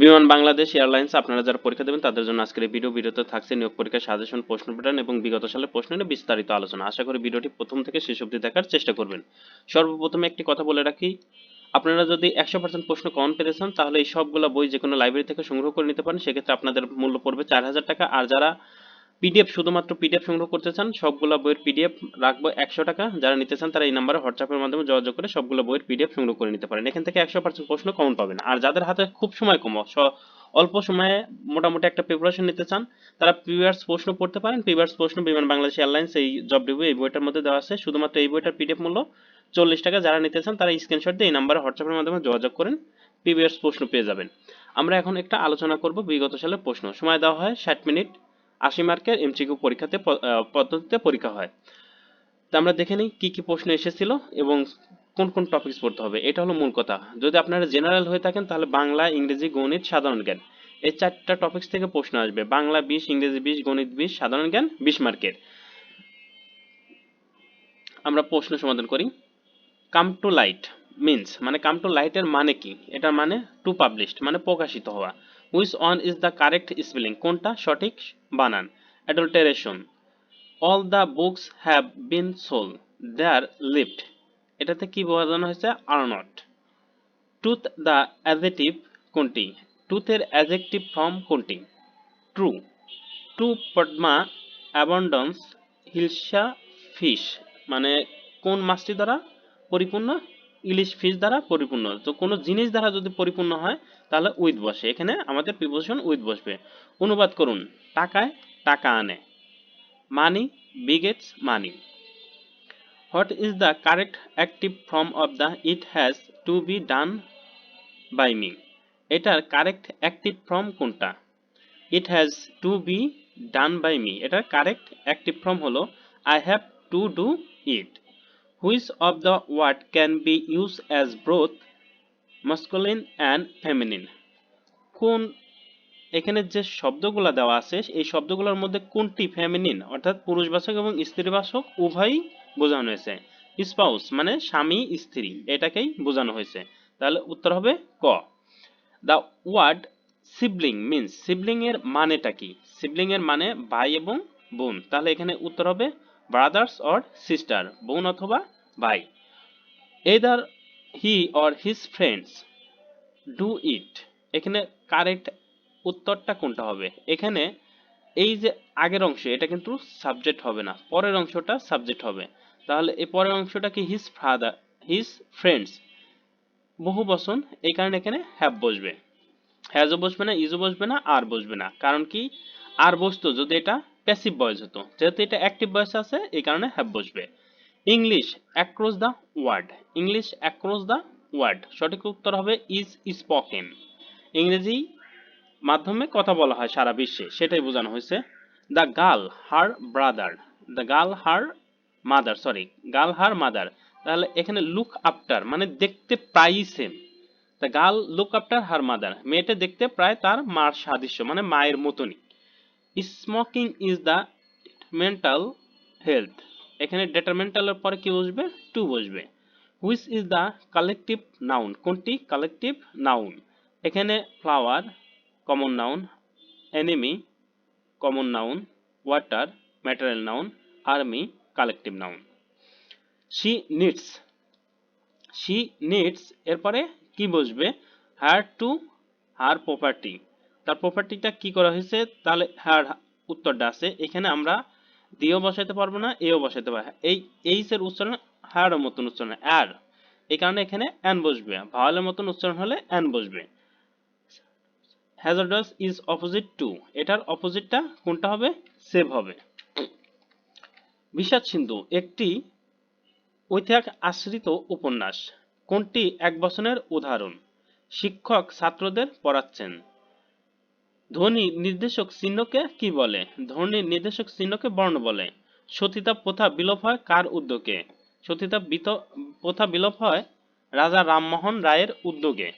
বিমান বাংলাদেশ এয়ারলাইন্স, আপনারা যারা পরীক্ষা দেবেন তাদের জন্য আজকের ভিডিও ভিডিওতে থাকছে নিয়োগ পরীক্ষার সাজেশন প্রশ্ন প্যাটার্ন এবং বিগত সালের প্রশ্ন নিয়ে বিস্তারিত আলোচনা। আশা করি ভিডিওটি প্রথম থেকে শেষ অবধি দেখার চেষ্টা করবেন। সর্বপ্রথমে একটি কথা বলে রাখি, আপনারা যদি একশো পার্সেন্ট প্রশ্ন কমন পেতে চান, তাহলে এই সবগুলো বই যে কোনো লাইব্রেরি থেকে সংগ্রহ করে নিতে পারেন। সেক্ষেত্রে আপনাদের মূল্য পড়বে চার হাজার টাকা। আর যারা পিডিএফ শুধুমাত্র পিডিএফ সংগ্রহ করতে চান, সবগুলো বইয়ের পিডিএফ রাখব একশো টাকা। যারা নিতে চান তারা এই নাম্বারে হোয়াটসঅ্যাপের মাধ্যমে যোগাযোগ করে সবগুলো বইয়ের পিডিএফ সংগ্রহ করে নিতে পারেন। এখান থেকে একশো পার্সেন্ট প্রশ্ন কমন পাবেন। আর যাদের হাতে খুব সময় কম অল্প সময়ে মোটামুটি একটা প্রিপারেশন নিতে চান, তারা প্রিভিয়াস প্রশ্ন পড়তে পারেন। প্রিভিয়াস প্রশ্ন বিমান বাংলাদেশ এয়ারলাইন্স এই জব রিভিউ এই বইটার মধ্যে দেওয়া আছে। শুধুমাত্র এই বইটার পিডিএফ মূল্য চল্লিশ টাকা। যারা নিতে চান তারা স্ক্রিনশট দিয়ে এই নাম্বারে হোয়াটসঅ্যাপের মাধ্যমে যোগাযোগ করেন প্রিভিয়াস প্রশ্ন পেয়ে যাবেন। আমরা এখন একটা আলোচনা করব বিগত সালের প্রশ্ন। সময় দেওয়া হয় ষাট মিনিট। আশি মার্কের এমসিকিউ পরীক্ষাতে পদ্ধতিতে পরীক্ষা হয়। তা আমরা দেখে নিই কি কি প্রশ্ন এসেছিল এবং কোন কোন টপিকস পড়তে হবে, এটা হলো মূল কথা। যদি আপনারা জেনারেল হয়ে থাকেন, তাহলে বাংলা, ইংরেজি, গণিত, সাধারণ জ্ঞান। এই চারটা টপিকস থেকে প্রশ্ন আসবে। বাংলা বিশ, ইংরেজি বিশ, গণিত বিশ, সাধারণ জ্ঞান বিশ মার্কের। আমরা প্রশ্ন সমাধান করি। কাম টু লাইট মিন্স মানে কাম টু লাইটের মানে কি? এটার মানে টু পাবলিশড মানে প্রকাশিত হওয়া। Which one is the correct spelling কোনটা? সঠিক? বানান। Adulteration all the books have been sold their lift এটাতে কি বোঝানো হয়েছে? আর নট টুথ দ্য অ্যাজেটিভ কোনটি? টুথের অ্যাজেক্টিভ ফর্ম কোনটি? True to Padma abundance hilsa fish মানে কোন মাছটি দ্বারা পরিপূর্ণ? ইলিশ ফিশ দ্বারা পরিপূর্ণ। তো কোনো জিনিস দ্বারা যদি পরিপূর্ণ হয়, তাহলে উইথ বসে। এখানে আমাদের প্রিপোজিশন উইথ বসবে। অনুবাদ করুন। টাকায় টাকা আনে। Money begets money what is the correct active form of the it has to be done by me? এটার কারেক্ট অ্যাক্টিভ ফর্ম কোনটা? It has to be done by me. এটার কারেক্ট অ্যাক্টিভ ফর্ম হলো, I have to do it. Which of the word can be use as both masculine and feminine কোন, এখানে যে শব্দগুলো দেওয়া আছে, এই শব্দগুলোর মধ্যে কোনটি ফেমিনিন অর্থাৎ পুরুষবাচক এবং স্ত্রীবাচক উভয়ই বোঝানো হয়েছে। স্পাউস মানে স্বামী, স্ত্রী, এটাকেই বোঝানো হয়েছে। তাহলে উত্তর হবে ক। The word sibling means sibling এর মানেটা কি? সিবলিং এর মানে ভাই এবং বোন। তাহলে এখানে উত্তর হবে ব্রাদার্স অর সিস্টার, বোন অথবা ভাই। Either he or his friends do it এখানে কারেক্ট উত্তরটা কোনটা হবে? এখানে এই যে আগের অংশ, এটা কিন্তু সাবজেক্ট হবে না। পরের অংশটা সাবজেক্ট হবে। তাহলে এই পরের অংশটা কি হিজ ফাদার হিজ ফ্রেন্ডস বহু বচন এই কারণে এখানে হ্যাভ বসবে। হ্যাজও বসবে না ইজও বসবে না আর বসবে না। কারণ কি? আর বসতো, যদি এটা প্যাসিভ ভয়েস হতো। যেহেতু এটা অ্যাক্টিভ ভয়েস আছে, এই কারণে হ্যাভ বসবে। English across the word English across the word সঠিক উত্তর হবে ইজ স্পোকেন ইংরেজি মাধ্যমে কথা বলা হয় সারা বিশ্বে। সেটাই বোঝানো হয়েছে। The girl her brother the girl her mother sorry girl her mother তাহলে এখানে লুক আফটার মানে দেখতে প্রায়ই same the girl look after her mother মেয়েটা দেখতে প্রায় তার মার সাদৃশ্য মানে মায়ের মতনই। Smoking is the mental health এখানে ডেটারমেন্টালের পরে কি বসবে? টু বসবে। Which is the collective noun কোনটি? কালেকটিভ নাউন এখানে flower common noun enemy common noun water material noun army collective noun she needs she needs এরপরে কি বসবে? হার টু হার প্রপার্টি তার প্রপার্টিটা কি করা হয়েছে? তাহলে হার উত্তরটা আছে। এখানে আমরা দিয়েও বসাইতে পারব না, এও বসাইতে পারব এই এইচ এর উচ্চারণ হার মতন উচ্চারণ আর এই কারণে এখানে অ্যান বসবে। ভাওয়ালের মতন উচ্চারণ হলে অ্যান বসবে। হ্যাজার্ডাস ইজ অপোজিট টু এটার অপোজিটটা কোনটা হবে? সেভ হবে। বিষাদ সিন্ধু, একটি ঐতিহাসিক আশ্রিত উপন্যাস। কোনটি এক বছরের উদাহরণ? শিক্ষক ছাত্রদের পড়াচ্ছেন। ধ্বনি নির্দেশক চিহ্নকে কি বলে? ধ্বনি নির্দেশক চিহ্নকে বর্ণ বলে। সতীতা প্রথা বিলোপ হয় কার উদ্যোগে? সতীতা প্রথা বিলোপ হয় রাজা রামমোহন রায়ের উদ্যোগে।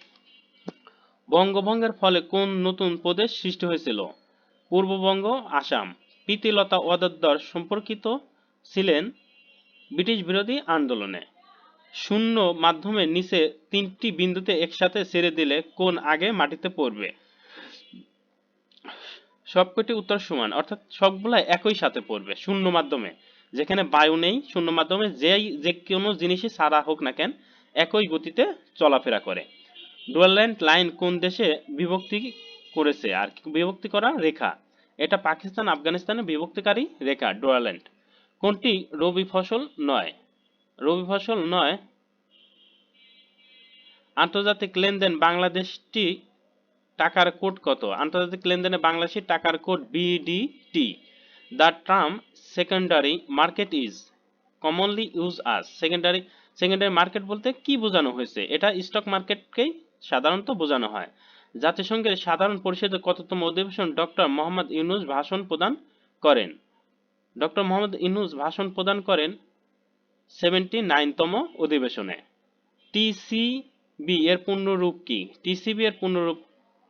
বঙ্গভঙ্গের ফলে কোন নতুন প্রদেশ সৃষ্টি হয়েছিল? পূর্ববঙ্গ, আসাম। প্রীতিলতা ওয়াদ্দেদার সম্পর্কিত ছিলেন ব্রিটিশ বিরোধী আন্দোলনে। শূন্য মাধ্যমে নিচে তিনটি বিন্দুতে একসাথে ছেড়ে দিলে কোন আগে মাটিতে পড়বে? সবকটি উত্তর সমান, অর্থাৎ সবগুলা একই সাথে পড়বে, শূন্য মাধ্যমে। যেখানে বায়ু নেই, শূন্য মাধ্যমে যেই, যে কোনো জিনিসই সারা হোক না কেন, একই গতিতে চলাফেরা করে। ডুয়ারল্যান্ড লাইন কোন দেশে বিভক্তি করেছে? আর বিভক্তি করা? রেখা। এটা পাকিস্তান, আফগানিস্তানে বিভক্তিকারী রেখা ডুয়ারল্যান্ড কোনটি? রবি ফসল নয়। রবি ফসল নয়। আন্তর্জাতিক লেনদেন বাংলাদেশটি টাকার কোড কত? আন্তর্জাতিক লেনদেনে বাংলাদেশের টাকার code BDT the term secondary market is commonly use as secondary secondary market বলতে কি বোঝানো হয়েছে? এটা স্টক মার্কেটকেই সাধারণত বোঝানো হয়। জাতিসংঘের সাধারণ পরিষদের কততম অধিবেশন ডক্টর মোহাম্মদ ইউনুস ভাষণ প্রদান করেন। ডক্টর মোহাম্মদ ইউনুস ভাষণ প্রদান করেন সেভেন্টি নাইনতম অধিবেশনে। টিসিবি এর পূর্ণরূপ কি? টিসিবি এর পূর্ণরূপ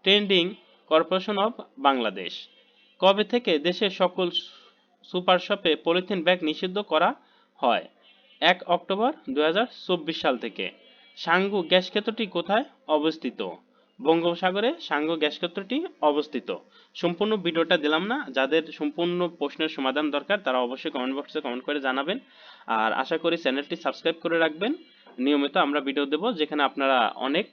ট্রেন্ডিং কর্পোরেশন অব বাংলাদেশ। কবে থেকে দেশের সকল সুপার শপে পলিথিন ব্যাগ নিষিদ্ধ করা হয়? এক অক্টোবর দুই হাজার চব্বিশ সাল থেকে। সাঙ্গু গ্যাস ক্ষেত্রটি কোথায় অবস্থিত? বঙ্গোপসাগরে সাঙ্গু গ্যাস ক্ষেত্রটি অবস্থিত। সম্পূর্ণ ভিডিওটা দিলাম না। যাদের সম্পূর্ণ প্রশ্নের সমাধান দরকার, তারা অবশ্যই কমেন্ট বক্সে কমেন্ট করে জানাবেন। আর আশা করি চ্যানেলটি সাবস্ক্রাইব করে রাখবেন। নিয়মিত আমরা ভিডিও দেব, যেখানে আপনারা অনেক